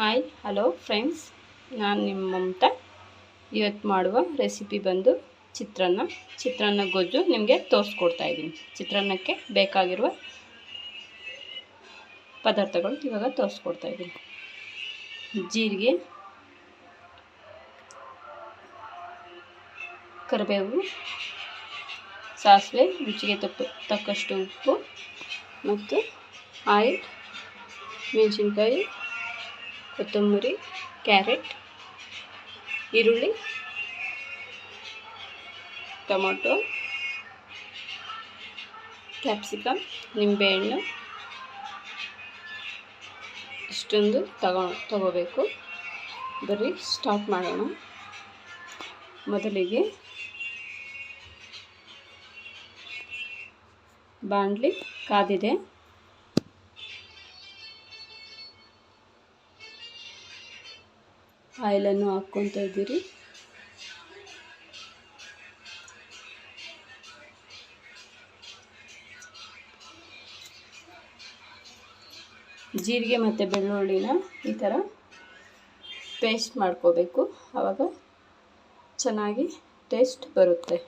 Hi hello friends ನಾನು ನಿಮ್ಮ ಮಮತಾ. ಇವತ್ತು ಮಾಡುವ ರೆಸಿಪಿ ಬಂದು ಚಿತ್ರಾನ್ನ. ಚಿತ್ರಾನ್ನ ಗೊಜ್ಜು ನಿಮಗೆ ತೋರಿಸ್ಕೊಡ್ತಾ ಇದ್ದೀನಿ. ಚಿತ್ರಾನ್ನಕ್ಕೆ ಬೇಕಾಗಿರುವ ಪದಾರ್ಥಗಳು ಇವಾಗ ತೋರಿಸ್ಕೊಡ್ತಾ ಇದ್ದೀನಿ. ಜೀರಿಗೆ, ಕರಿಬೇವು, ಸಾಸಿವೆ, ರುಚಿಗೆ ತಪ್ಪು ತಕ್ಕಷ್ಟು ಉಪ್ಪು ಮತ್ತು ಆಯಿಲ್, ಮೆಣಸಿನ್ಕಾಯಿ ಕೊತ್ತಂಬರಿ, ಕ್ಯಾರೆಟ್, ಈರುಳ್ಳಿ, ಟೊಮೊಟೊ ಕ್ಯಾಪ್ಸಿಕಮ್ ನಿಂಬೆಹಣ್ಣು. ಇಷ್ಟೊಂದು ತಗೋ, ತಗೋಬೇಕು. ಬರೀ ಸ್ಟಾರ್ಟ್ ಮಾಡೋಣ. ಮೊದಲಿಗೆ ಬಾಂಡ್ಲಿ ಕಾದಿದೆ. ಆಯಿಲನ್ನು ಹಾಕ್ಕೊತಾ ಇದ್ದೀರಿ. ಜೀರಿಗೆ ಮತ್ತು ಬೆಳ್ಳುಳ್ಳಿನ ಈ ಥರ ಪೇಸ್ಟ್ ಮಾಡ್ಕೋಬೇಕು. ಆವಾಗ ಚೆನ್ನಾಗಿ ಟೇಸ್ಟ್ ಬರುತ್ತೆ.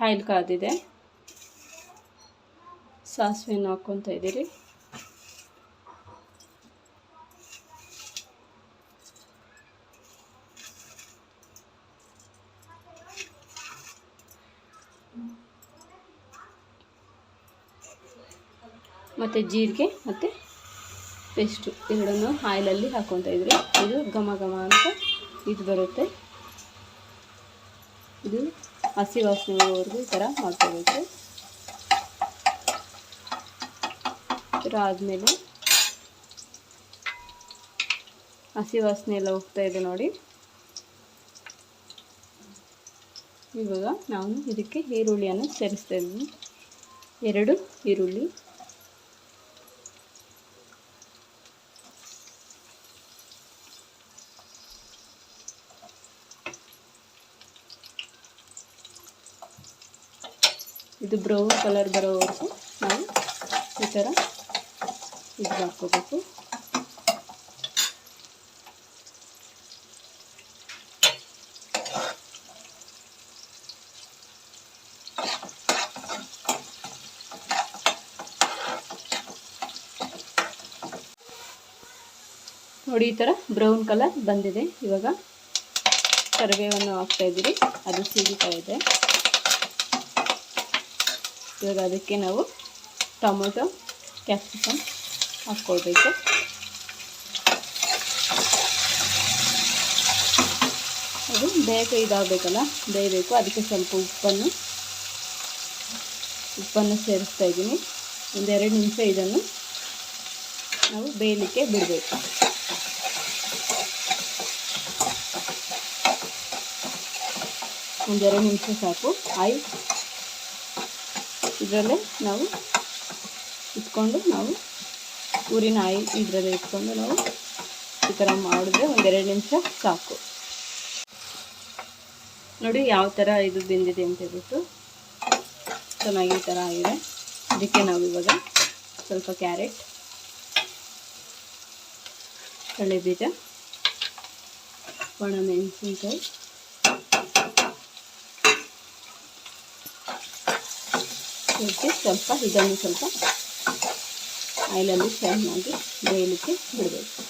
ಆಯಿಲ್ ಕಾದಿದೆ. ಸಾಸಿವೆನ ಹಾಕ್ಕೊತಾ ಇದ್ದೀರಿ. ಮತ್ತು ಜೀರಿಗೆ ಮತ್ತು ಪೇಸ್ಟು. ಎರಡನ್ನು ಆಯಿಲಲ್ಲಿ ಹಾಕ್ಕೊತಾ ಇದ್ದೀರಿ. ಇದು ಘಮ ಘಮ ಅಂತ ಇದು ಬರುತ್ತೆ. ಹಸಿ ವಾಸನೆ ಹೋಗೋವರೆಗೂ ಈ ಥರ ಮಾಡ್ಕೋಬೇಕು. ಆದಮೇಲೆ ಹಸಿ ವಾಸನೆ ಎಲ್ಲ ಹೋಗ್ತಾ ಇದೆ ನೋಡಿ. ಇವಾಗ ನಾವು ಇದಕ್ಕೆ ಈರುಳ್ಳಿಯನ್ನು ಸೇರಿಸ್ತಾ ಇದ್ದೀನಿ ಎರಡು ಈರುಳ್ಳಿ. ಇದು ಬ್ರೌನ್ ಕಲರ್ ಬರೋವರೆಗೂ ನಾವು ಈ ಥರ ಇದು ಹಾಕ್ಕೋಬೇಕು. ನೋಡಿ ಈ ಥರ ಬ್ರೌನ್ ಕಲರ್ ಬಂದಿದೆ. ಇವಾಗ ಕರಿಬೇವನ್ನು ಹಾಕ್ತಾ ಇದ್ದೀರಿ. ಅದು ಸಿಗುತ್ತಾ ಇದೆ. ಇವಾಗ ಅದಕ್ಕೆ ನಾವು ಟೊಮೊಟೊ, ಕ್ಯಾಪ್ಸಿಕಮ್ ಹಾಕ್ಕೊಳ್ಬೇಕು. ಅದು ಬೇಗ ಇದಾಗಬೇಕಲ್ಲ, ಬೇಯಬೇಕು. ಅದಕ್ಕೆ ಸ್ವಲ್ಪ ಉಪ್ಪನ್ನು ಉಪ್ಪನ್ನು ಸೇರಿಸ್ತಾ ಇದ್ದೀನಿ. ಒಂದೆರಡು ನಿಮಿಷ ಇದನ್ನು ನಾವು ಬೇಯಲಿಕ್ಕೆ ಬಿಡಬೇಕು. ಒಂದೆರಡು ನಿಮಿಷ ಸಾಕು. ಆಯಿ. ಇದರಲ್ಲೇ ನಾವು ಇಟ್ಕೊಂಡು ನಾವು ಊರಿನ ಆಯಿ ಇದರಲ್ಲೇ ಇಟ್ಕೊಂಡು ನಾವು ಈ ಥರ ಮಾಡಿದ್ರೆ ಒಂದೆರಡು ನಿಮಿಷ ಸಾಕು. ನೋಡಿ ಯಾವ ಥರ ಇದು ಬೆಂದಿದೆ ಅಂತ ಹೇಳ್ಬಿಟ್ಟು ಚೆನ್ನಾಗಿ ಈ ಥರ ಆಗಿದೆ. ಅದಕ್ಕೆ ನಾವು ಇವಾಗ ಸ್ವಲ್ಪ ಕ್ಯಾರೆಟ್ ಕಳೆ ಬೀಜ, ಒಣ ಮೆಣಸಿನ್ಕಾಯಿ ಇದಕ್ಕೆ ಸ್ವಲ್ಪ ಇದನ್ನು ಸ್ವಲ್ಪ ಆಯಿಲಲ್ಲಿ ಚೆನ್ನಾಗಿ ಬೇಯಲಿಕ್ಕೆ ಬಿಡಬೇಕು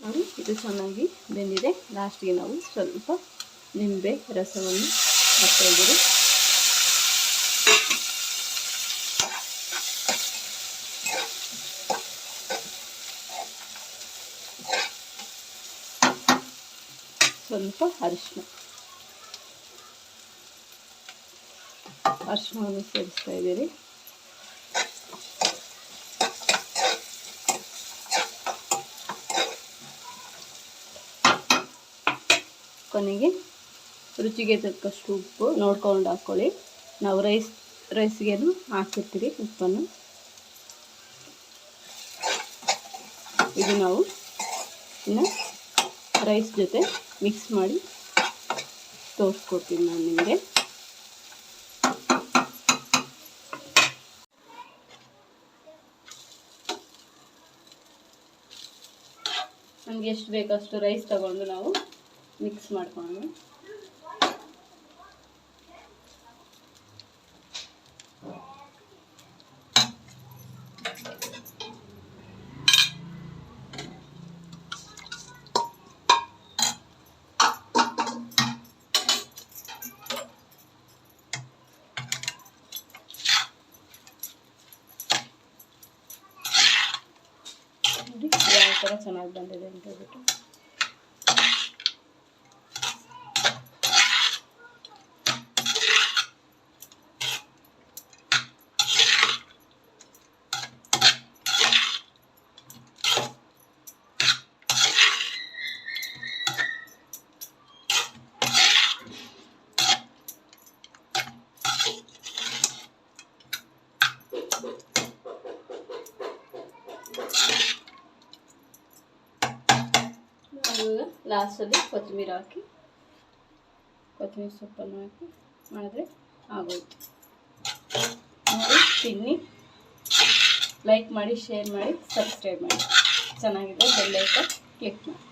ನೋಡಿ ಇದು ಚೆನ್ನಾಗಿ ಬೆಂದಿದೆ. ಲಾಸ್ಟಿಗೆ ನಾವು ಸ್ವಲ್ಪ ನಿಂಬೆ ರಸವನ್ನು ಹಾಕ್ತಾ ಇದ್ದೀರಿ ಸ್ವಲ್ಪ ಅರಿಶಿನ ಅರಿಶಿನವನ್ನು ಸೇರಿಸ್ತಾ ಇದ್ದೀರಿ. ಕೊನೆಗೆ ರುಚಿಗೆ ತಕ್ಕಷ್ಟು ಉಪ್ಪು ನೋಡ್ಕೊಂಡು ಹಾಕ್ಕೊಳ್ಳಿ ನಾವು ರೈಸ್, ರೈಸ್ಗೇನು ಹಾಕಿರ್ತೀರಿ ಉಪ್ಪನ್ನು. ಇದು ನಾವು ಇನ್ನು ರೈಸ್ ಜೊತೆ ಮಿಕ್ಸ್ ಮಾಡಿ ತೋರಿಸ್ಕೊಡ್ತೀನಿ ನಾನು ನಿಮಗೆ. ನಮಗೆ ಎಷ್ಟು ಬೇಕಷ್ಟು ರೈಸ್ ತಗೊಂಡು ನಾವು ಮಿಕ್ಸ್ ಮಾಡ್ಕೊಳ್ಳೋಣ ನೋಡಿ ಯಾವ ಥರ ಚೆನ್ನಾಗಿ ಬಂದಿದೆ ಅಂತ ಹೇಳ್ಬಿಟ್ಟು ನಾವು ಲಾಸ್ಟಲ್ಲಿ ಕೊತ್ತಂಬರಿ ಹಾಕಿ, ಕೊತ್ತಂಬರಿ ಸೊಪ್ಪನ್ನು ಹಾಕಿ ಮಾಡಿದ್ರೆ ಆಗೋಯ್ತು. ನೋಡಿ, ತಿನ್ನಿ. ಲೈಕ್ ಮಾಡಿ ಶೇರ್ ಮಾಡಿ ಸಬ್ಸ್ಕ್ರೈಬ್ ಮಾಡಿ. ಚೆನ್ನಾಗಿದೆ ಬೆಲ್ಲೈಕ ಕ್ಲಿಕ್ ಮಾಡಿ.